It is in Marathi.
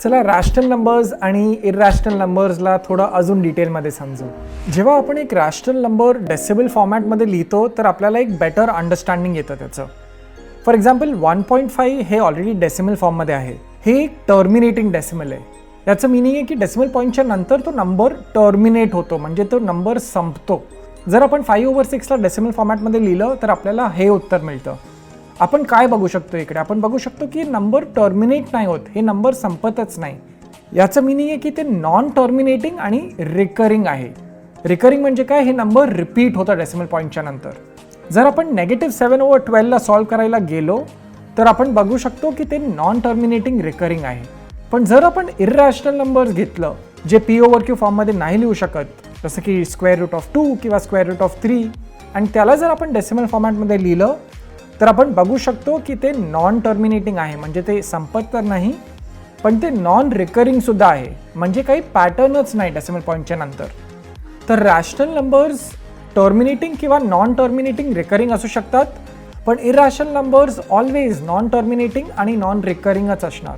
चला रॅशनल नंबर्स आणि इरॅशनल नंबर्सला थोडं अजून डिटेलमध्ये समजू. जेव्हा आपण एक रॅशनल नंबर डेसिबल फॉर्मॅटमध्ये लिहितो तर आपल्याला एक बेटर अंडरस्टँडिंग येतं त्याचं. For example one point five हे ऑलरेडी डेसिमल फॉर्ममध्ये आहे. हे एक टर्मिनेटिंग डेसिमल आहे. याचं मिनिंग आहे की डेसिमल पॉईंटच्या नंतर तो नंबर टर्मिनेट होतो म्हणजे तो नंबर संपतो. जर आपण फाईव्ह ओव्हर सिक्सला डेसिमल फॉर्मॅटमध्ये लिहिलं तर आपल्याला हे उत्तर मिळतं. आपण काय बघू शकतो इकडे? आपण बघू शकतो की नंबर टर्मिनेट नाही होत. हे नंबर संपतच नाही. याचं मिनिंग आहे की ते नॉन टर्मिनेटिंग आणि रिकरिंग आहे. रिकरिंग म्हणजे काय? हे नंबर रिपीट होतं डेसिमल पॉईंटच्या नंतर. जर आपण नेगेटिव्ह सेवन ओवर ट्वेल्वला सॉल्व्ह करायला गेलो तर आपण बघू शकतो की ते नॉन टर्मिनेटिंग रिकरिंग आहे. पण जर आपण इररॅशनल नंबर्स घेतलं जे पी ओवर क्यू फॉर्ममध्ये नाही लिहू शकत जसं की स्क्वेअर रूट ऑफ टू किंवा स्क्वेअर रूट ऑफ थ्री आणि त्याला जर आपण डेसिमल फॉर्मॅटमध्ये लिहिलं तर आपण बघू शकतो की ते नॉन टर्मिनेटिंग आहे म्हणजे ते संपत तर नाही पण ते नॉन रिकरिंगसुद्धा आहे. म्हणजे काही पॅटर्नच नाही डेसिमल पॉईंटच्या नंतर. तर रॅशनल नंबर्स टर्मिनेटिंग किंवा नॉन टर्मिनेटिंग रिकरिंग असू शकतात पण irrational numbers always non terminating आणि नॉन रिकरिंगच असणार.